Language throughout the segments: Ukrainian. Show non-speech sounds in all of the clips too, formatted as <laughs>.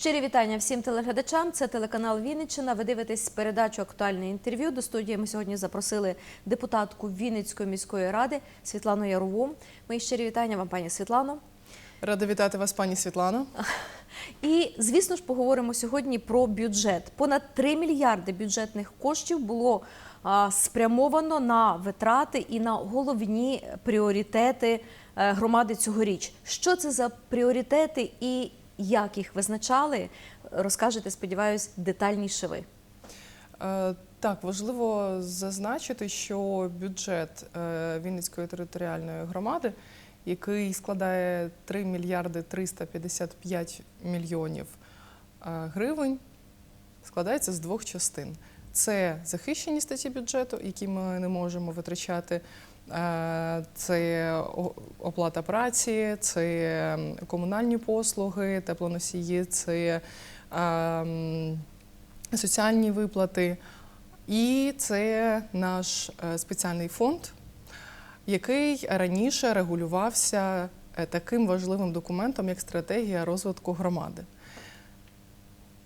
Щирі вітання всім телеглядачам. Це телеканал Вінниччина. Ви дивитесь передачу Актуальне інтерв'ю. До студії ми сьогодні запросили депутатку Вінницької міської ради Світлану Ярову. Мої щирі вітання вам, пані Світлано. Рада вітати вас, пані Світлано. <laughs> І звісно ж поговоримо сьогодні про бюджет. Понад 3 мільярди бюджетних коштів було спрямовано на витрати і на головні пріоритети е, громади цьогоріч. Що це за пріоритети і як їх визначали? Розкажете, сподіваюсь, детальніше ви. Е, Так, важливо зазначити, що бюджет е, Вінницької територіальної громади, який складає 3 мільярди 355 мільйонів е, гривень, складається з двох частин. Це захищені статті бюджету, які ми не можемо витрачати. Е, Це оплата праці, це комунальні послуги, теплоносії, це ем, соціальні виплати. І це наш е, спеціальний фонд, який раніше регулювався е, таким важливим документом, як стратегія розвитку громади.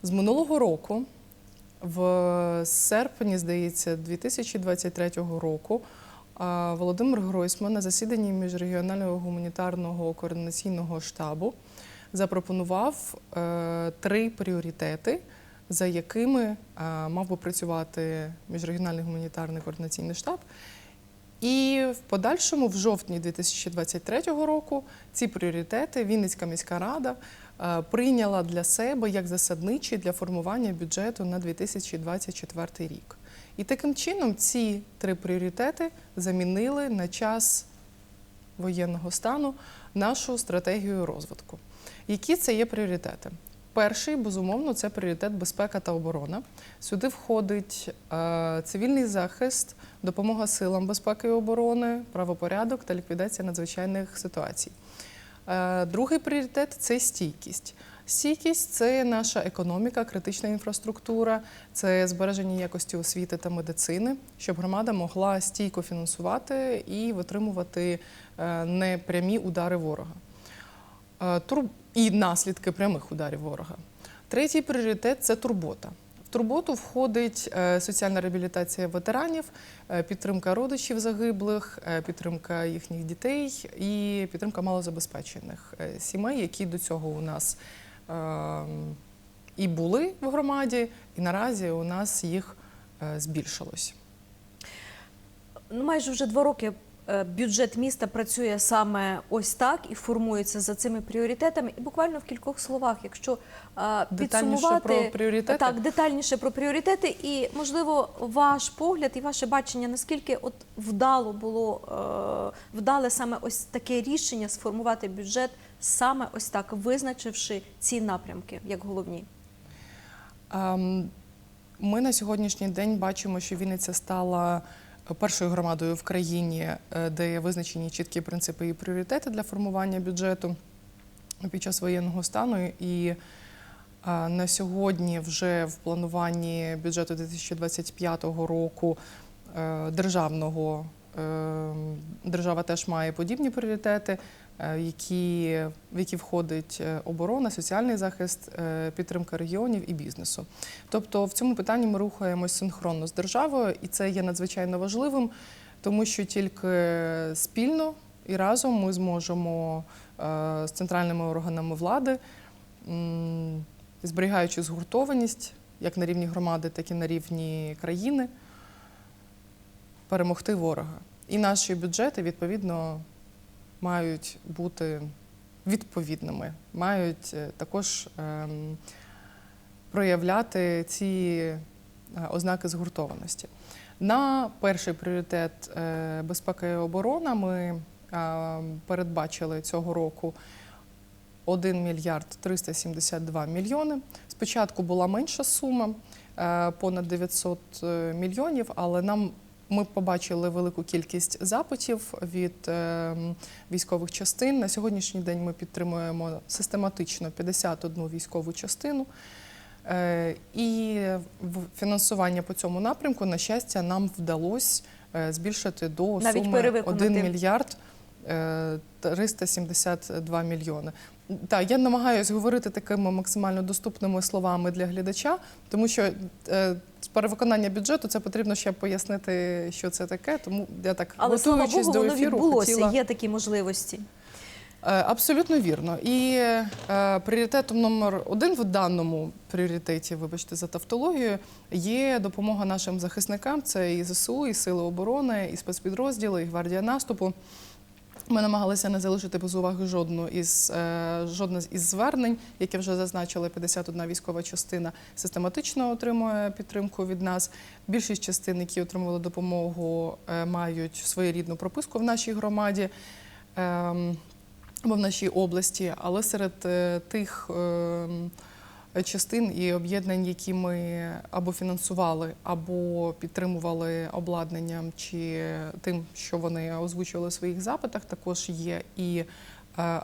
З минулого року, в серпні, здається, 2023 року, Володимир Гройсман на засіданні міжрегіонального гуманітарного координаційного штабу запропонував е, три пріоритети, за якими е, мав би працювати міжрегіональний гуманітарний координаційний штаб. І в подальшому, в жовтні 2023 року, ці пріоритети Вінницька міська рада е, прийняла для себе як засадничі для формування бюджету на 2024 рік. І таким чином ці три пріоритети замінили на час воєнного стану нашу стратегію розвитку. Які це є пріоритети? Перший, безумовно, це пріоритет безпека та оборона. Сюди входить е, цивільний захист, допомога силам безпеки і оборони, правопорядок та ліквідація надзвичайних ситуацій. Е, другий пріоритет це стійкість. Стійкість це наша економіка, критична інфраструктура, це збереження якості освіти та медицини, щоб громада могла стійко фінансувати і витримувати е, непрямі удари ворога. Е, і наслідки прямих ударів ворога. Третій пріоритет це турбота. В турботу входить е, соціальна реабілітація ветеранів, підтримка родичів загиблих, підтримка їхніх дітей і підтримка малозабезпечених сімей, які до цього у нас і були в громаді, і наразі у нас їх е, збільшилось. Ну, майже вже два роки е, бюджет міста працює саме ось так і формується за цими пріоритетами. І буквально в кількох словах, якщо е, Детальніше про пріоритети? так, детальніше про пріоритети, і можливо ваш погляд і ваше бачення, наскільки от вдало було вдале саме ось таке рішення сформувати бюджет, саме ось так визначивши ці напрямки як головні. Ем, Ми на сьогоднішній день бачимо, що Вінниця стала першою громадою в країні, е, де визначені чіткі принципи і пріоритети для формування бюджету під час воєнного стану. І е, на сьогодні вже в плануванні бюджету 2025 року е, державного е, держава теж має подібні пріоритети, е, які, в які входить е, оборона, соціальний захист, е, підтримка регіонів і бізнесу. Тобто в цьому питанні ми рухаємось синхронно з державою, і це є надзвичайно важливим, тому що тільки спільно і разом ми зможемо е, з центральними органами влади, зберігаючи згуртованість як на рівні громади, так і на рівні країни, перемогти ворога. І наші бюджети, відповідно, мають бути відповідними, мають е, також ем, проявляти ці е, ознаки згуртованості. На перший пріоритет е, безпека і оборона ми передбачили цього року 1 мільярд 372 мільйони. Спочатку була менша сума, понад 900 мільйонів, але нам ми побачили велику кількість запитів від е, військових частин. На сьогоднішній день ми підтримуємо систематично 51 військову частину. Е, І фінансування по цьому напрямку, на щастя, нам вдалося е, збільшити до Навіть суми перевиконати. 1 мільярд е, 372 мільйони. Так, я намагаюся говорити такими максимально доступними словами для глядача, тому що е, з перевиконання бюджету це потрібно ще пояснити, що це таке. Тому я так Але слава Богу, до воно ефіру, відбулося. хотіла... Є такі можливості. Е, Абсолютно вірно. І е, пріоритетом номер один в даному пріоритеті, вибачте за тавтологію, є допомога нашим захисникам. Це і ЗСУ, і Сили оборони, і спецпідрозділи, і гвардія наступу. Ми намагалися не залишити без уваги жодну із е, жодне із звернень, яке вже зазначили 51 військова частина, систематично отримує підтримку від нас. Більшість частин, які отримували допомогу, е, мають своєрідну прописку в нашій громаді. Ем, або в нашій області, але серед е, тих ем, частин і об'єднань, які ми або фінансували, або підтримували обладнанням чи тим, що вони озвучували в своїх запитах, також є і е,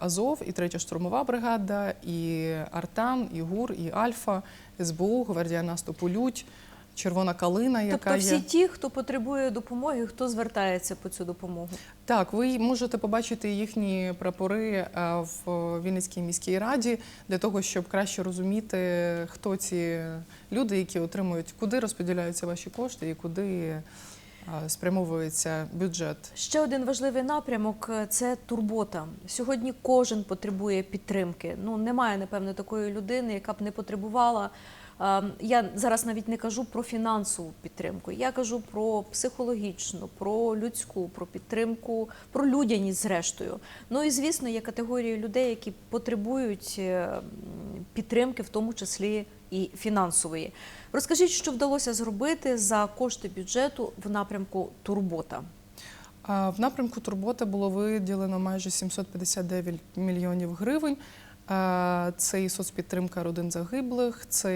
Азов, і третя штурмова бригада, і Артан, і ГУР, і Альфа, СБУ, гвардія наступу Людь, Червона калина, яка Тобто всі є. ті, хто потребує допомоги, хто звертається по цю допомогу. Так, ви можете побачити їхні прапори е, в Вінницькій міській раді для того, щоб краще розуміти, хто ці люди, які отримують, куди розподіляються ваші кошти і куди е, спрямовується бюджет. Ще один важливий напрямок е, це турбота. Сьогодні кожен потребує підтримки. Ну немає, напевно, такої людини, яка б не потребувала. Е, Я зараз навіть не кажу про фінансову підтримку. Я кажу про психологічну, про людську, про підтримку, про людяність, зрештою. Ну і звісно, є категорії людей, які потребують е, підтримки, в тому числі і фінансової. Розкажіть, що вдалося зробити за кошти бюджету в напрямку турбота. В напрямку турботи було виділено майже 759 мільйонів гривень. Е, Це і соцпідтримка родин загиблих, це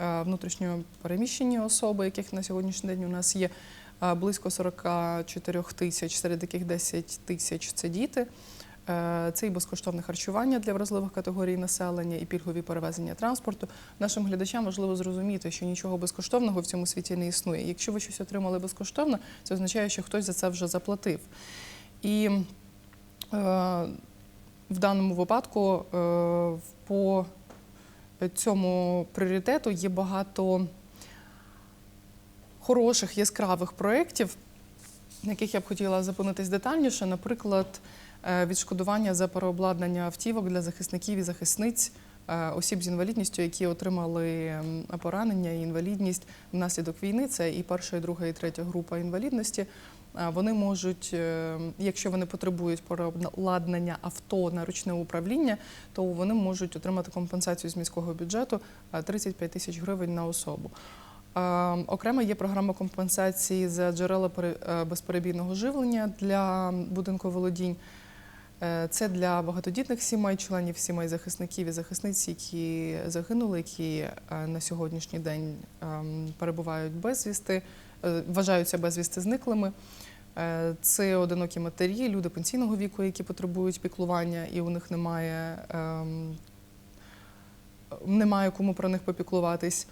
е, внутрішньо переміщені особи, яких на сьогоднішній день у нас є е, близько 44 тисяч, серед яких 10 тисяч це діти. Це і безкоштовне харчування для вразливих категорій населення, і пільгові перевезення транспорту. Нашим глядачам важливо зрозуміти, що нічого безкоштовного в цьому світі не існує. Якщо ви щось отримали безкоштовно, це означає, що хтось за це вже заплатив. І в даному випадку е, по цьому пріоритету є багато хороших яскравих проєктів, яких я б хотіла зупинитись детальніше. Наприклад, е, відшкодування за переобладнання автівок для захисників і захисниць. е, Осіб з інвалідністю, які отримали поранення і інвалідність внаслідок війни, це і перша, і друга, і третя група інвалідності. Е, Вони можуть, е, якщо вони потребують переобладнання авто на ручне управління, то вони можуть отримати компенсацію з міського бюджету е, 35 тисяч гривень на особу. Е, Окремо є програма компенсації за джерела пере- е, безперебійного живлення для будинку володінь. Е, Це для багатодітних сімей, членів сімей захисників і захисниць, які загинули, які е, на сьогоднішній день ем, перебувають безвісти, е, вважаються безвісти зниклими. Е, Це одинокі матері, люди пенсійного віку, які потребують піклування, і у них немає, ем, немає кому про них попіклуватись.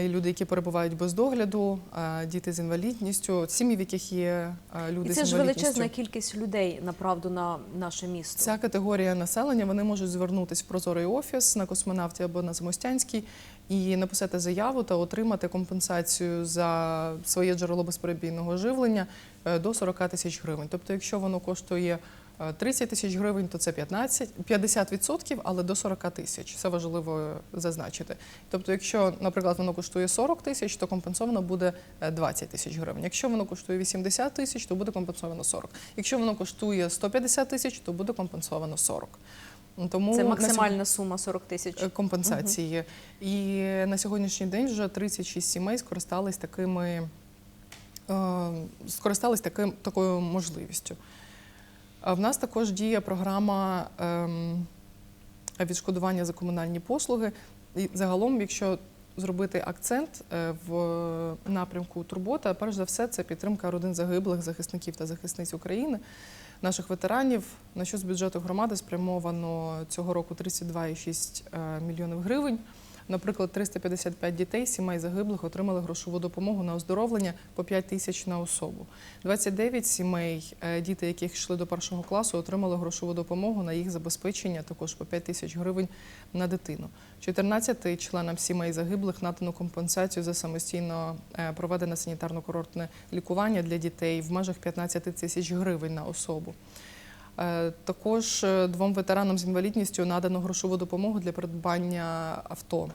І люди, які перебувають без догляду, е, діти з інвалідністю, сім'ї, в яких є е, люди І з це ж величезна кількість людей направду на наше місто. Ця категорія населення вони можуть звернутися в прозорий офіс на космонавті або на Замостянській і написати заяву та отримати компенсацію за своє джерело безперебійного живлення е, до 40 тисяч гривень. Тобто, якщо воно коштує е, 30 тисяч гривень, то це 15, 50%, але до 40 тисяч. Це важливо зазначити. Тобто, якщо, наприклад, воно коштує 40 тисяч, то компенсовано буде е, 20 тисяч гривень. Якщо воно коштує 80 тисяч, то буде компенсовано 40. Якщо воно коштує 150 тисяч, то буде компенсовано 40. Тому Це на максимальна сума 40 тисяч. сьогодні- компенсації. І на сьогоднішній день вже 36 сімей скористались такими е, скористались таким такою можливістю. А в нас також діє програма ем, відшкодування за комунальні послуги. І загалом, якщо зробити акцент е, в напрямку турбота, перш за все, це підтримка родин загиблих захисників та захисниць України, наших ветеранів. На що з бюджету громади спрямовано цього року 32,6 е, мільйонів гривень. Наприклад, 355 дітей сімей загиблих отримали грошову допомогу на оздоровлення по 5 тисяч на особу. 29 сімей, е, діти, яких йшли до першого класу, отримали грошову допомогу на їх забезпечення також по 5 тисяч гривень на дитину. 14 членам сімей загиблих надано компенсацію за самостійно е, проведене санітарно-курортне лікування для дітей в межах 15 тисяч гривень на особу. Е, Також е, двом ветеранам з інвалідністю надано грошову допомогу для придбання авто.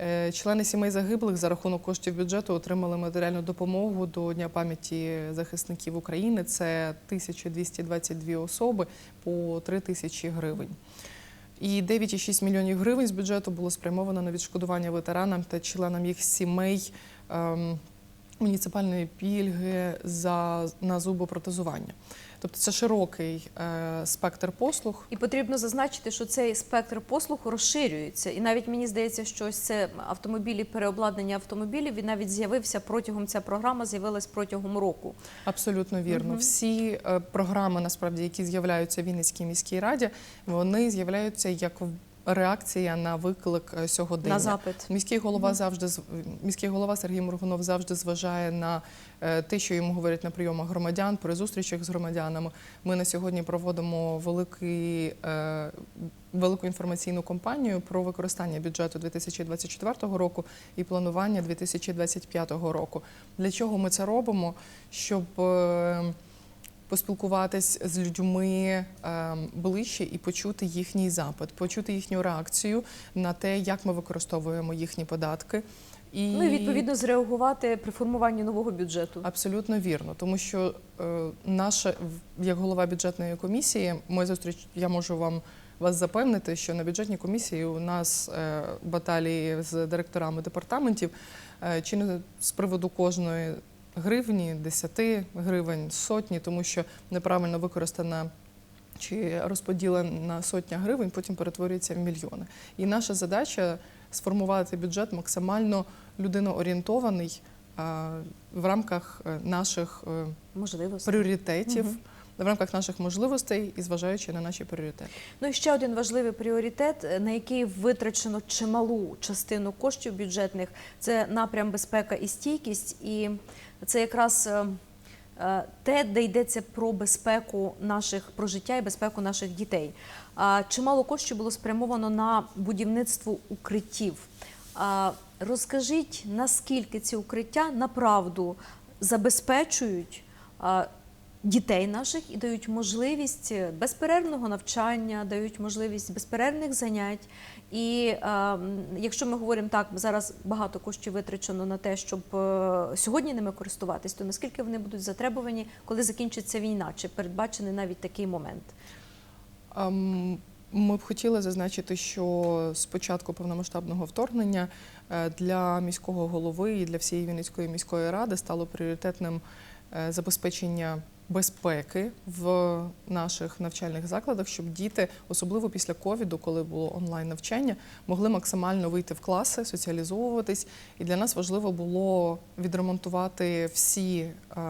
Е, Члени сімей загиблих за рахунок коштів бюджету отримали матеріальну допомогу до Дня пам'яті захисників України. Це 1222 особи по 3 тисячі гривень. І 9,6 мільйонів гривень з бюджету було спрямовано на відшкодування ветеранам та членам їх сімей ем, муніципальної пільги за, на зубопротезування. Тобто це широкий е, спектр послуг. І потрібно зазначити, що цей спектр послуг розширюється. І навіть мені здається, що ось це автомобілі, переобладнання автомобілів, він навіть з'явився протягом ця програма з'явилась протягом року. Абсолютно вірно. Мгм. Всі е, програми, насправді, які з'являються в Вінницькій міській раді, вони з'являються як в- реакція на виклик е, сьогодення. На запит. Міський голова завжди міський голова Сергій Моргунов завжди зважає на те, що йому говорять на прийомах громадян, при зустрічах з громадянами. Ми на сьогодні проводимо великий, е, велику інформаційну кампанію про використання бюджету 2024 року і планування 2025 року. Для чого ми це робимо? Щоб е, поспілкуватись з людьми е, ближче і почути їхній запит, почути їхню реакцію на те, як ми використовуємо їхні податки. І Ну і відповідно зреагувати при формуванні нового бюджету. Абсолютно вірно, тому що е, наша як голова бюджетної комісії, ми зустріч, я можу вам вас запевнити, що на бюджетній комісії у нас е, баталії з директорами департаментів е, чи не з приводу кожної гривні, 10 гривень, сотні, тому що неправильно використана. Чи розподілена сотня гривень потім перетворюється в мільйони. І наша задача сформувати бюджет максимально людиноорієнтований в рамках е, наших е, Можливості. пріоритетів, Мгм. в рамках наших можливостей і зважаючи на наші пріоритети. Ну і ще один важливий пріоритет, е, на який витрачено чималу частину коштів бюджетних, це напрям безпека і стійкість. І це якраз е, е, те, де йдеться про безпеку наших про життя і безпеку наших дітей. Чимало коштів було спрямовано на будівництво укриттів. Розкажіть, наскільки ці укриття направду забезпечують дітей наших і дають можливість безперервного навчання, дають можливість безперервних занять. І е, якщо ми говоримо так, зараз багато коштів витрачено на те, щоб е, сьогодні ними користуватись, то наскільки вони будуть затребувані, коли закінчиться війна? Чи передбачений навіть такий момент? Ем, Ми б хотіли зазначити, що з початку повномасштабного вторгнення е, для міського голови і для всієї Вінницької міської ради стало пріоритетним е, забезпечення безпеки в наших навчальних закладах, щоб діти, особливо після ковіду, коли було онлайн навчання, могли максимально вийти в класи, соціалізовуватись. І для нас важливо було відремонтувати всі е,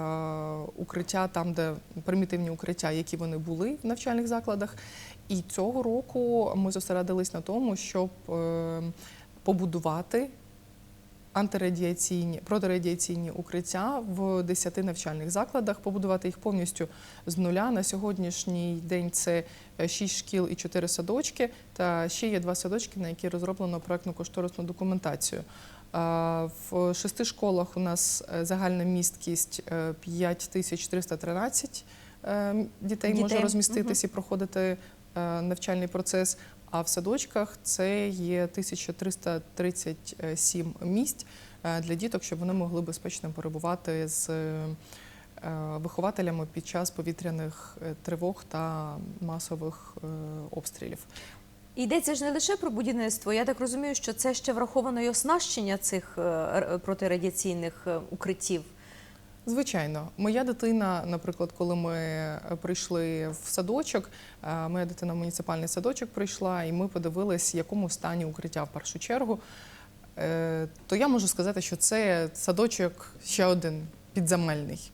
укриття там, де примітивні укриття, які вони були в навчальних закладах. І цього року ми зосередились на тому, щоб е, побудувати антирадіаційні протирадіаційні укриття в 10 навчальних закладах, побудувати їх повністю з нуля. На сьогоднішній день це 6 шкіл і 4 садочки, та ще є два садочки, на які розроблено проектну кошторисну документацію. В шести школах у нас е, загальна місткість е, 5313 е, дітей, може Дітей. розміститись і проходити е, навчальний процес. А в садочках це є 1337 місць е, для діток, щоб вони могли безпечно перебувати з е, вихователями під час повітряних е, тривог та масових обстрілів. Йдеться ж не лише про будівництво. Я так розумію, що це ще враховано і оснащення цих протирадіаційних укриттів. Звичайно, моя дитина, наприклад, коли ми е, прийшли в садочок, е, моя дитина в муніципальний садочок прийшла, і ми подивились, в якому стані укриття в першу чергу. Е, То я можу сказати, що це садочок ще один підземельний.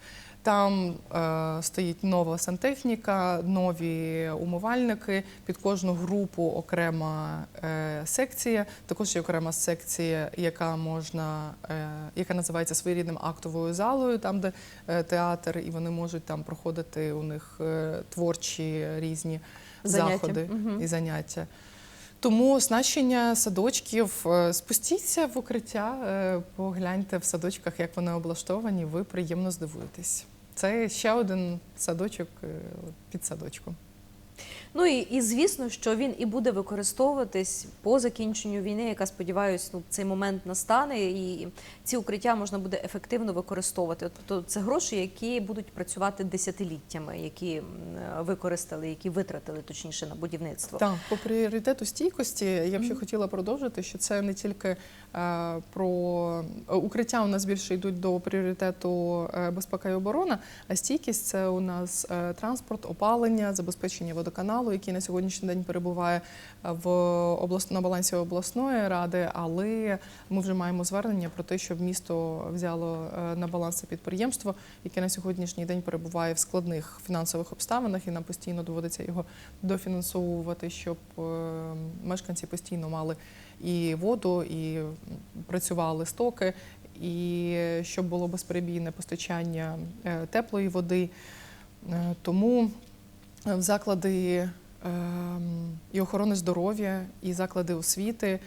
Там е, стоїть нова сантехніка, нові умивальники. Під кожну групу окрема е, секція. Також є окрема секція, яка можна, е, яка називається своєрідним актовою залою, там де е, театр, і вони можуть там проходити у них е, творчі різні Заняття. заходи Мгм. і заняття. Тому оснащення садочків е, спустіться в укриття, е, погляньте в садочках, як вони облаштовані. Ви приємно здивуєтесь. Це ще один садочок е, під садочком. Ну і, і звісно, що він і буде використовуватись по закінченню війни, яка сподіваюся, ну цей момент настане, і ці укриття можна буде ефективно використовувати. Тобто це гроші, які будуть працювати десятиліттями, які використали, які витратили точніше на будівництво. Так, по пріоритету стійкості я б ще хотіла продовжити, що це не тільки е, про е, укриття у нас більше йдуть до пріоритету е, безпека і оборона, а стійкість це у нас е, транспорт, опалення, забезпечення водоканалу, який на сьогоднішній день перебуває в облас... на балансі обласної ради. Але ми вже маємо звернення про те, щоб місто взяло е, на баланс підприємство, яке на сьогоднішній день перебуває в складних фінансових обставинах, і нам постійно доводиться його дофінансовувати, щоб е, мешканці постійно мали і воду, і працювали стоки, і щоб було безперебійне постачання е, теплої води. Е, Тому в заклади ем, і охорони здоров'я, і заклади освіти,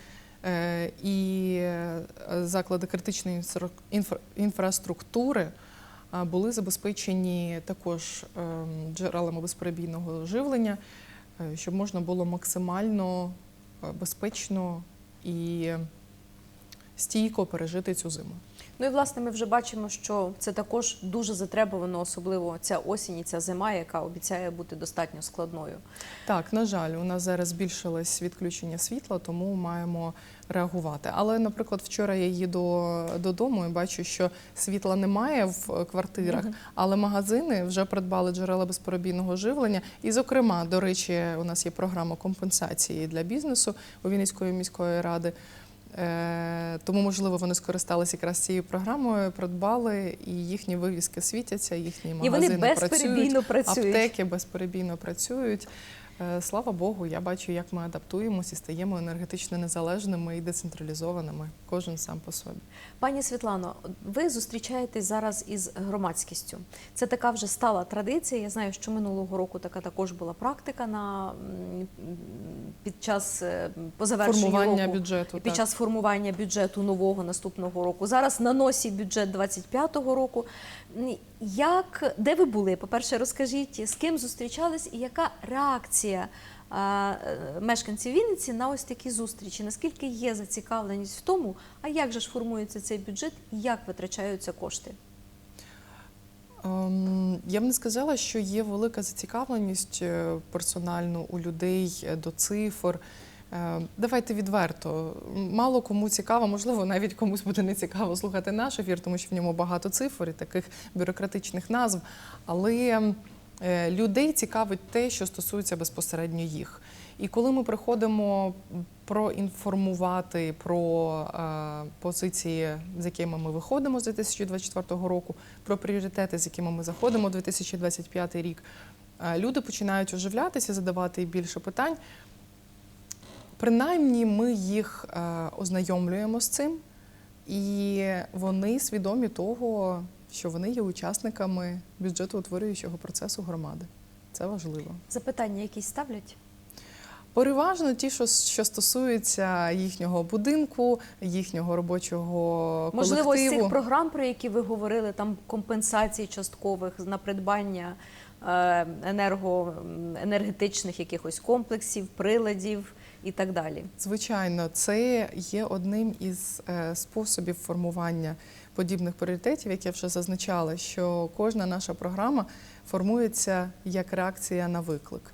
е, і е, заклади критичної інфра- інфра- інфраструктури були забезпечені також ем, джерелами безперебійного живлення, е, щоб можна було максимально безпечно і стійко пережити цю зиму. Ну і власне ми вже бачимо, що це також дуже затребувано, особливо ця осінь і ця зима, яка обіцяє бути достатньо складною. Так, на жаль, у нас зараз збільшилось відключення світла, тому маємо реагувати. Але, наприклад, вчора я їду додому і бачу, що світла немає в квартирах, але магазини вже придбали джерела безперебійного живлення. І, зокрема, до речі, у нас є програма компенсації для бізнесу у Вінницької міської ради. Е, Тому, можливо, вони скористалися якраз цією програмою, придбали, і їхні вивіски світяться, їхні І магазини безперебійно працюють. працюють. Аптеки безперебійно працюють. Е, Слава Богу, я бачу, як ми адаптуємося і стаємо енергетично незалежними і децентралізованими, кожен сам по собі. Пані Світлано, ви зустрічаєтесь зараз із громадськістю. Це така вже стала традиція. Я знаю, що минулого року така також була практика на під час е, по завершенню Формування року. бюджету. Під так. час формування бюджету нового наступного року. Зараз на носі бюджет 25-го року. Як де ви були? По-перше, розкажіть, з ким зустрічались і яка реакція е, мешканців Вінниці на ось такі зустрічі? Наскільки є зацікавленість в тому, а як же ж формується цей бюджет і як витрачаються кошти? Ем, Я б не сказала, що є велика зацікавленість е, персонально у людей е, до цифр. Е, Давайте відверто. Мало кому цікаво, можливо, навіть комусь буде не цікаво слухати наш ефір, тому що в ньому багато цифр і таких бюрократичних назв. Але е, людей цікавить те, що стосується безпосередньо їх. І коли ми приходимо проінформувати про е, позиції, з якими ми виходимо з 2024 року, про пріоритети, з якими ми заходимо у 2025 рік, люди починають оживлятися, задавати більше питань. Принаймні, ми їх е, ознайомлюємо з цим, і вони свідомі того, що вони є учасниками бюджетоутворюючого процесу громади. Це важливо. Запитання якісь ставлять? Переважно ті, що, що стосуються їхнього будинку, їхнього робочого Можливо, з цих програм, про які ви говорили, там компенсації часткових на придбання е, енерго, енергетичних якихось комплексів, приладів і так далі. Звичайно, це є одним із е, способів формування подібних пріоритетів, як я вже зазначала, що кожна наша програма формується як реакція на виклик.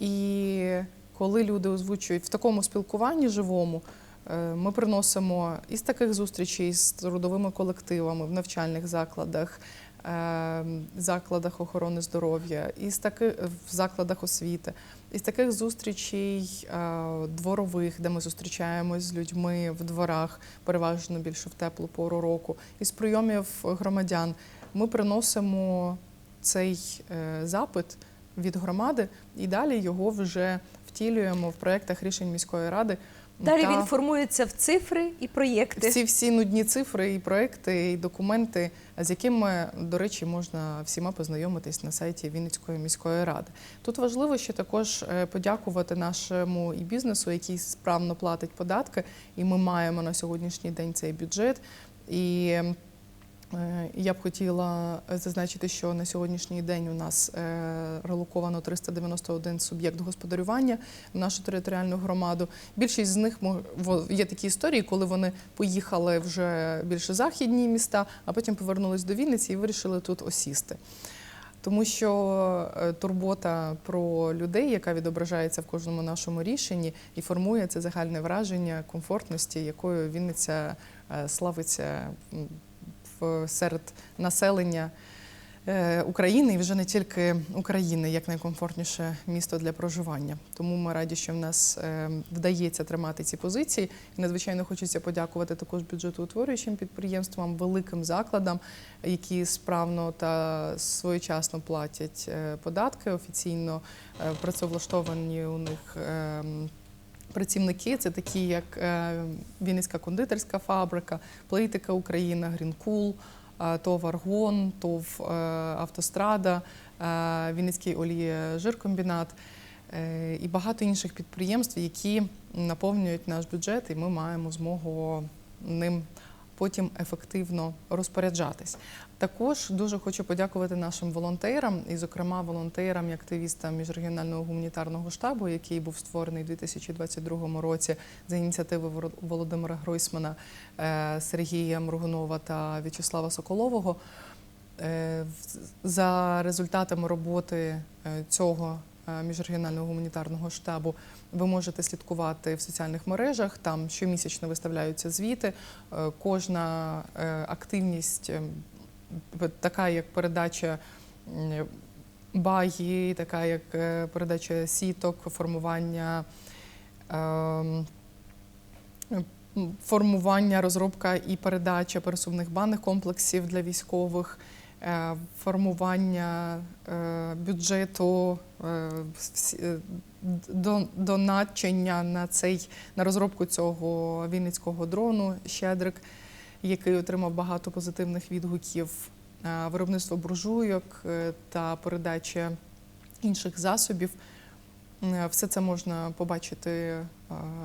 І коли люди озвучують в такому спілкуванні живому, е, ми приносимо із таких зустрічей з трудовими колективами в навчальних закладах, е, закладах охорони здоров'я, із таких в закладах освіти. Із таких зустрічей е, дворових, де ми зустрічаємось з людьми в дворах, переважно більше в теплу пору року, із прийомів громадян, ми приносимо цей е, запит від громади і далі його вже втілюємо в проєктах рішень міської ради. Далі та він формується в цифри і проєкти. всі всі нудні цифри і проекти, і документи, з якими, до речі, можна всіма познайомитись на сайті Вінницької міської ради. Тут важливо ще також е, подякувати нашому і бізнесу, який справно платить податки, і ми маємо на сьогоднішній день цей бюджет. І я б хотіла зазначити, що на сьогоднішній день у нас е, релоковано 391 суб'єкт господарювання в нашу територіальну громаду. Більшість з них є такі історії, коли вони поїхали вже більше західні міста, а потім повернулись до Вінниці і вирішили тут осісти. Тому що е, турбота про людей, яка відображається в кожному нашому рішенні, і формує це загальне враження комфортності, якою Вінниця е, славиться серед населення е, України і вже не тільки України, як найкомфортніше місто для проживання. Тому ми раді, що в нас е, вдається тримати ці позиції. І надзвичайно хочеться подякувати також бюджетоутворюючим підприємствам, великим закладам, які справно та своєчасно платять е, податки офіційно е, працевлаштовані у них. Працівники це такі, як е, Вінницька кондитерська фабрика, Плейтика Україна, Грінкул, е, ТОВ Аргон, ТОВ е, Автострада, Вінницький олієжиркомбінат і багато інших підприємств, які наповнюють наш бюджет, і ми маємо змогу ним потім ефективно розпоряджатись. Також дуже хочу подякувати нашим волонтерам, і, зокрема, волонтерам і активістам міжрегіонального гуманітарного штабу, який був створений у 2022 році за ініціативи Володимира Гройсмана, е, Сергія Моргунова та В'ячеслава Соколового. Е, За результатами роботи е, цього міжрегіонального гуманітарного штабу ви можете слідкувати в соціальних мережах. Там щомісячно виставляються звіти. Е, Кожна е, активність, е, така як передача багі, така як е, передача сіток, формування. ем, Формування, розробка і передача пересувних банних комплексів для військових, е, формування е, бюджету, е, е, доначення на цей на розробку цього вінницького дрону Щедрик, який отримав багато позитивних відгуків, е, виробництво буржуйок е, та передача інших засобів. Е, Все це можна побачити е,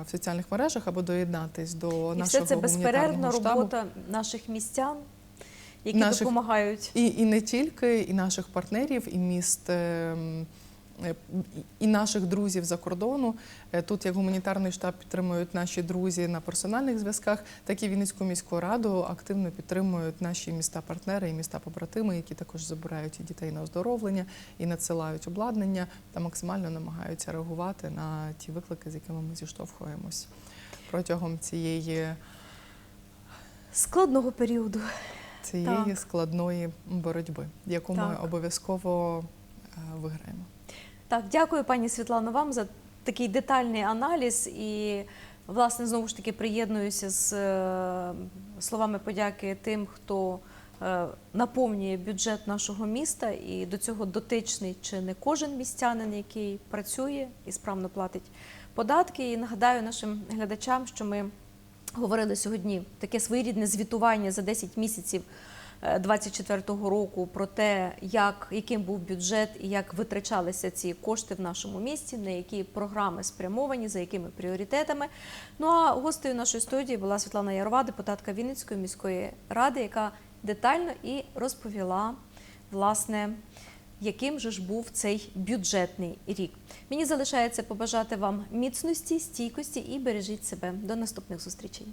в соціальних мережах або доєднатись до І нашого все це безперервна штабу. робота наших містян, які Наших- допомагають. І, і не тільки, і наших партнерів, і міст, ем, і наших друзів за кордону. Е, Тут як гуманітарний штаб підтримують наші друзі на персональних зв'язках, так і Вінницьку міську раду активно підтримують наші міста-партнери і міста-побратими, які також забирають і дітей на оздоровлення і надсилають обладнання та максимально намагаються реагувати на ті виклики, з якими ми зіштовхуємось протягом цієї, Складного періоду. Цієї Так. складної боротьби, яку ми обов'язково е, виграємо. Так, дякую, пані Світлано, вам за такий детальний аналіз. І, власне, знову ж таки приєднуюся з е, словами подяки тим, хто е, наповнює бюджет нашого міста, і до цього дотичний чи не кожен містянин, який працює і справно платить податки. І нагадаю нашим глядачам, що ми говорили сьогодні таке своєрідне звітування за 10 місяців 24-го року про те, як, яким був бюджет і як витрачалися ці кошти в нашому місті, на які програми спрямовані, за якими пріоритетами. Ну а гостею нашої студії була Світлана Ярова, депутатка Вінницької міської ради, яка детально і розповіла, власне, яким же ж був цей бюджетний рік. Мені залишається побажати вам міцності, стійкості і бережіть себе. До наступних зустрічей.